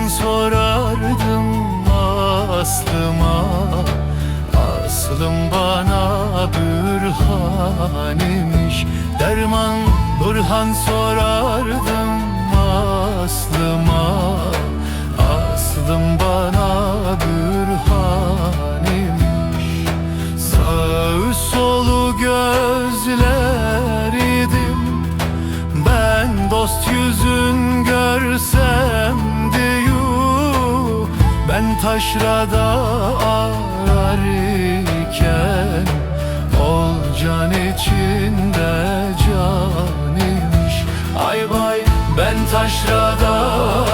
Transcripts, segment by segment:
Bürhan sorardım aslıma Aslım bana bürhan imiş. Derman Burhan sorardım taşrada arar iken Ol can içinde can imiş. Ay vay ben taşrada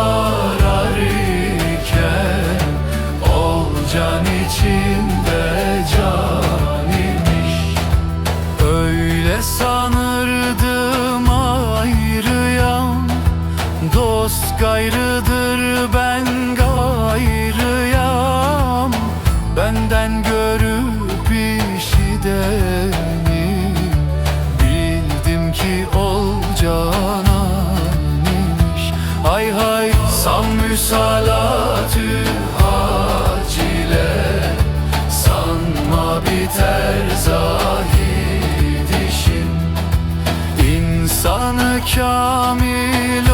arar iken Ol can içinde can imiş. Öyle sanırdım ayrıyam Dost gayrıdır ben gayrıyam ol cananmış. Hay hay sam müsalatü acile Sanma biter zahid işin İnsanı kamil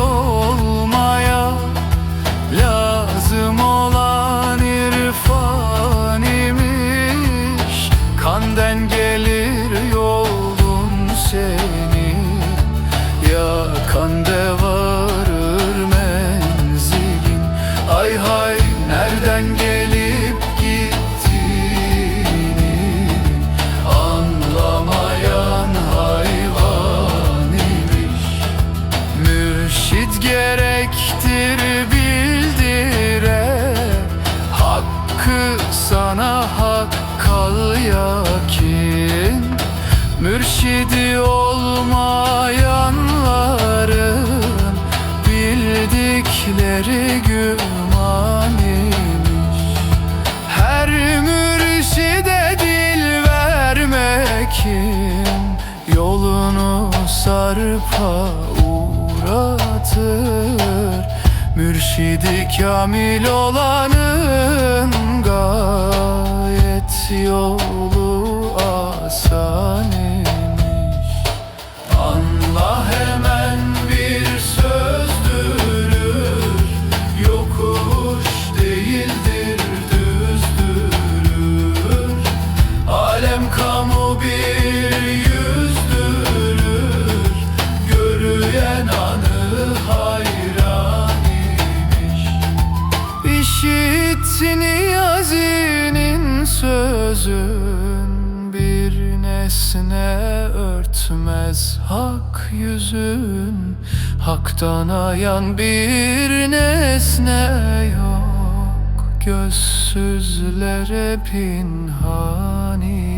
Mürşidi olmayanların Bildikleri güman imiş. Her mürşide dil vermekin Yolunu sarpa uğratır. Mürşidi kamil olanın gayet yolu asan değildir düzdürür Alem kamu bir yüzdürür. Görüyen anı hayran imiş. İşit Niyazi'nin sözün. Bir nesne örtmez hak yüzün. Haktan ayan bir nesne yok Gözsüzlere pinhani